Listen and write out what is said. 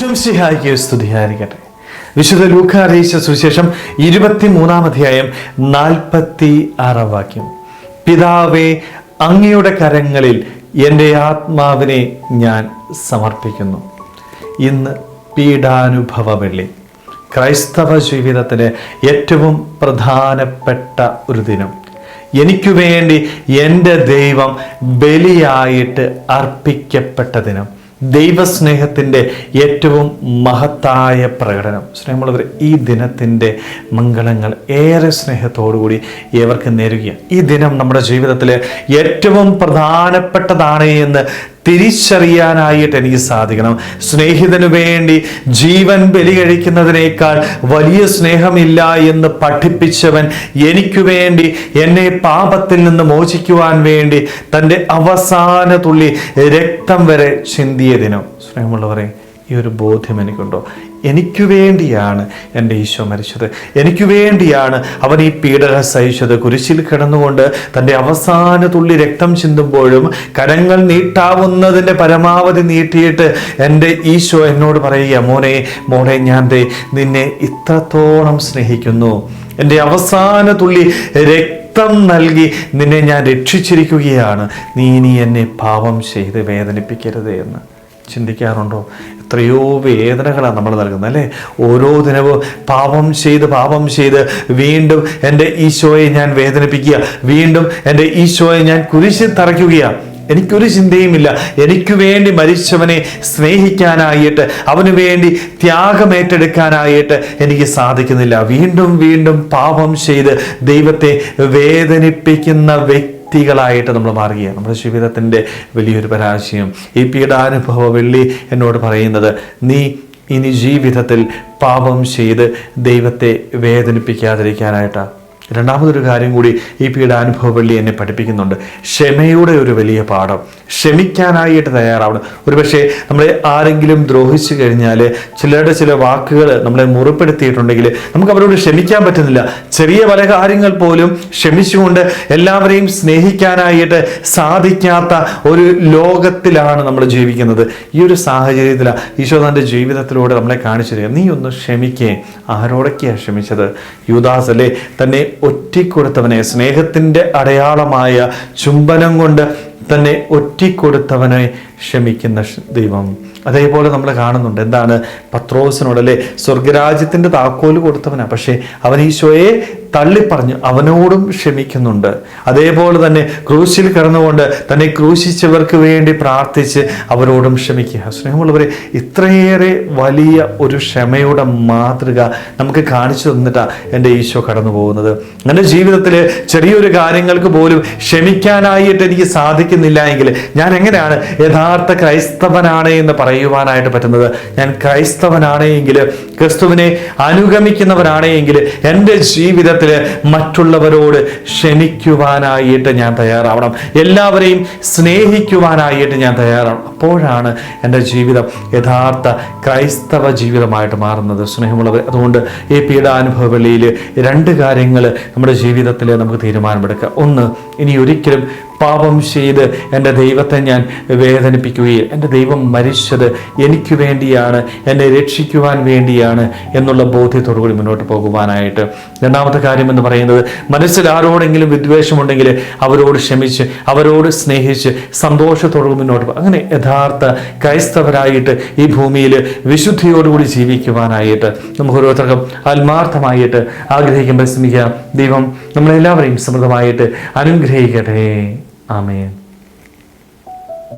ഈശ്വംസിഹായിക്ക് സ്തുതിയായിരിക്കട്ടെ. വിശുദ്ധ ലൂക്ക അറിയിച്ച സുവിശേഷം ഇരുപത്തി മൂന്നാം അധ്യായം നാൽപ്പത്തി ആറാം വാക്യം. പിതാവേ അങ്ങയുടെ കരങ്ങളിൽ എന്റെ ആത്മാവിനെ ഞാൻ സമർപ്പിക്കുന്നു. ഇന്ന് പീഡാനുഭവ വെള്ളി ക്രൈസ്തവ ജീവിതത്തിലെ ഏറ്റവും പ്രധാനപ്പെട്ട ഒരു ദിനം. എനിക്കു വേണ്ടി എന്റെ ദൈവം ബലിയായിട്ട് അർപ്പിക്കപ്പെട്ട ദിനം. ദൈവസ്നേഹത്തിന്റെ ഏറ്റവും മഹത്തായ പ്രകടനം. സ്നേഹമുള്ളവർ ഈ ദിനത്തിന്റെ മംഗളങ്ങൾ ഏറെ സ്നേഹത്തോടുകൂടി ഏവർക്ക് നേരുകയാണ്. ഈ ദിനം നമ്മുടെ ജീവിതത്തിൽ ഏറ്റവും പ്രധാനപ്പെട്ടതാണ് എന്ന് തിരിച്ചറിയാനായിട്ട് എനിക്ക് സാധിക്കണം. സ്നേഹിതനു വേണ്ടി ജീവൻ ബലി കഴിക്കുന്നതിനേക്കാൾ വലിയ സ്നേഹമില്ല എന്ന് പഠിപ്പിച്ചവൻ എനിക്ക് വേണ്ടി എന്നെ പാപത്തിൽ നിന്ന് മോചിക്കുവാൻ വേണ്ടി തന്റെ അവസാന തുള്ളി രക്തം വരെ ചിന്തിയതിനോ. സ്നേഹമുള്ളവരെ ഈ ഒരു ബോധ്യം എനിക്കുണ്ടോ? എനിക്ക് വേണ്ടിയാണ് എന്റെ ഈശോ മരിച്ചത്. എനിക്ക് വേണ്ടിയാണ് അവൻ ഈ പീഡന സഹിച്ചത്. കുരിശിൽ കിടന്നുകൊണ്ട് തന്റെ അവസാന തുള്ളി രക്തം ചിന്തുമ്പോഴും കരങ്ങൾ നീട്ടാവുന്നതിന്റെ പരമാവധി നീട്ടിയിട്ട് എന്റെ ഈശോ എന്നോട് പറയുക മോനെ മോനെ ഞാൻ നിന്നെ ഇത്രത്തോളം സ്നേഹിക്കുന്നു. എന്റെ അവസാന തുള്ളി രക്തം നൽകി നിന്നെ ഞാൻ രക്ഷിച്ചിരിക്കുകയാണ്. നീ ഇനി എന്നെ പാപം ചെയ്ത് വേദനിപ്പിക്കരുത് എന്ന്. ചിന്തിക്കാറുണ്ടോ? എത്രയോ വേദനകളാണ് നമ്മൾ നൽകുന്നത് അല്ലേ? ഓരോ ദിനവും പാപം ചെയ്ത് പാപം ചെയ്ത് വീണ്ടും എന്റെ ഈശോയെ ഞാൻ വേദനിപ്പിക്കുക വീണ്ടും എന്റെ ഈശോയെ ഞാൻ കുരിശിൽ തറയ്ക്കുകയാണ് എനിക്കൊരു ചിന്തയുമില്ല. എനിക്ക് വേണ്ടി മരിച്ചവനെ സ്നേഹിക്കാനായിട്ട് അവന് വേണ്ടി ത്യാഗമേറ്റെടുക്കാനായിട്ട് എനിക്ക് സാധിക്കുന്നില്ല. വീണ്ടും വീണ്ടും പാപം ചെയ്ത് ദൈവത്തെ വേദനിപ്പിക്കുന്ന വ്യക്തി വ്യക്തികളായിട്ട് നമ്മൾ മാറുകയാണ്. നമ്മുടെ ജീവിതത്തിന്റെ വലിയൊരു പരാജയം. ഈ പീഡാനുഭവ വെള്ളി എന്നോട് പറയുന്നത് നീ ഇനി ജീവിതത്തിൽ പാപം ചെയ്ത് ദൈവത്തെ വേദനിപ്പിക്കാതിരിക്കാനായിട്ടാണ് രണ്ടാമതൊരു കാര്യം കൂടി ഈ പീഡാനുഭവ വെള്ളി എന്നെ പഠിപ്പിക്കുന്നുണ്ട്. ക്ഷമയുടെ ഒരു വലിയ പാഠം. ക്ഷമിക്കാനായിട്ട് തയ്യാറാവണം. ഒരുപക്ഷെ നമ്മളെ ആരെങ്കിലും ദ്രോഹിച്ചു കഴിഞ്ഞാൽ ചിലരുടെ ചില വാക്കുകൾ നമ്മളെ മുറിപ്പെടുത്തിയിട്ടുണ്ടെങ്കിൽ നമുക്ക് അവരോട് ക്ഷമിക്കാൻ പറ്റുന്നില്ല. ചെറിയ പല കാര്യങ്ങൾ പോലും ക്ഷമിച്ചുകൊണ്ട് എല്ലാവരെയും സ്നേഹിക്കാനായിട്ട് സാധിക്കാത്ത ഒരു ലോകത്തിലാണ് നമ്മൾ ജീവിക്കുന്നത്. ഈ ഒരു സാഹചര്യത്തിലാണ് ഈശോ തന്റെ ജീവിതത്തിലൂടെ നമ്മളെ കാണിച്ചു തരിക നീ ഒന്ന് ക്ഷമിക്കേ. ആരോടൊക്കെയാണ് ക്ഷമിച്ചത്? യുദാസ് അല്ലേ? തന്നെ ഒറ്റിക്കൊടുത്തവനെ സ്നേഹത്തിന്റെ അടയാളമായ ചുംബനം കൊണ്ട് തന്നെ ഒറ്റിക്കൊടുത്തവനെ ക്ഷമിക്കുന്ന ദൈവം. അതേപോലെ നമ്മൾ കാണുന്നുണ്ട്. എന്താണ്? പത്രോസിനോട് അല്ലേ? സ്വർഗരാജ്യത്തിന്റെ താക്കോൽ കൊടുത്തവനാ. പക്ഷേ അവൻ ഈശോയെ തള്ളിപ്പറഞ്ഞു. അവനോടും ക്ഷമിക്കുന്നുണ്ട്. അതേപോലെ തന്നെ ക്രൂശിൽ കിടന്നുകൊണ്ട് തന്നെ ക്രൂശിച്ചവർക്ക് വേണ്ടി പ്രാർത്ഥിച്ച് അവരോടും ക്ഷമിക്കുക. സ്നേഹമുള്ളവരെ ഇത്രയേറെ വലിയ ഒരു ക്ഷമയുടെ മാതൃക നമുക്ക് കാണിച്ചു തന്നിട്ടാണ് എന്റെ ഈശോ കടന്നു പോകുന്നത് എന്റെ ജീവിതത്തിൽ ചെറിയൊരു കാര്യങ്ങൾക്ക് പോലും ക്ഷമിക്കാനായിട്ട് എനിക്ക് സാധിക്കുന്നില്ല എങ്കിൽ ഞാൻ എങ്ങനെയാണ് യഥാർത്ഥ ക്രൈസ്തവനാണ് എന്ന് പറയുവാനായിട്ട് പറ്റുന്നത്. ഞാൻ ക്രൈസ്തവനാണ് എങ്കിൽ ക്രിസ്തുവിനെ അനുഗമിക്കുന്നവരാണ് എങ്കിൽ എന്റെ ജീവിതത്തിൽ മറ്റുള്ളവരോട് ക്ഷമിക്കുവാനായിട്ട് ഞാൻ തയ്യാറാവണം. എല്ലാവരെയും സ്നേഹിക്കുവാനായിട്ട് ഞാൻ തയ്യാറാവണം. അപ്പോഴാണ് എന്റെ ജീവിതം യഥാർത്ഥ ക്രൈസ്തവ ജീവിതമായിട്ട് മാറുന്നത്. സ്നേഹമുള്ളവർ അതുകൊണ്ട് ഈ പീഡാനുഭവ വെളിയിൽ രണ്ട് കാര്യങ്ങൾ നമ്മുടെ ജീവിതത്തിൽ നമുക്ക് തീരുമാനമെടുക്കുക ഒന്ന് ഇനി ഒരിക്കലും പാപം ചെയ്ത് എന്റെ ദൈവത്തെ ഞാൻ വേദനിപ്പിക്കുകയും എന്റെ ദൈവം മരിച്ചത് എനിക്ക് വേണ്ടിയാണ് എന്നെ രക്ഷിക്കുവാൻ വേണ്ടിയാണ് എന്നുള്ള ബോധ്യത്തോടു കൂടി മുന്നോട്ട് പോകുവാനായിട്ട്. രണ്ടാമത്തെ കാര്യം എന്ന് പറയുന്നത് മനസ്സിൽ ആരോടെങ്കിലും വിദ്വേഷമുണ്ടെങ്കിൽ അവരോട് ക്ഷമിച്ച് അവരോട് സ്നേഹിച്ച് സന്തോഷത്തോടു മുന്നോട്ട് പോകും. അങ്ങനെ യഥാർത്ഥ ക്രൈസ്തവരായിട്ട് ഈ ഭൂമിയിൽ വിശുദ്ധിയോടുകൂടി ജീവിക്കുവാനായിട്ട് നമുക്ക് ഓരോരുത്തർക്കും ആത്മാർത്ഥമായിട്ട് ആഗ്രഹിക്കുമ്പോൾ ശ്രമിക്കാം. ദൈവം നമ്മളെല്ലാവരെയും സമൃദ്ധമായിട്ട് അനുഗ്രഹിക്കട്ടെ. ആമേൻ.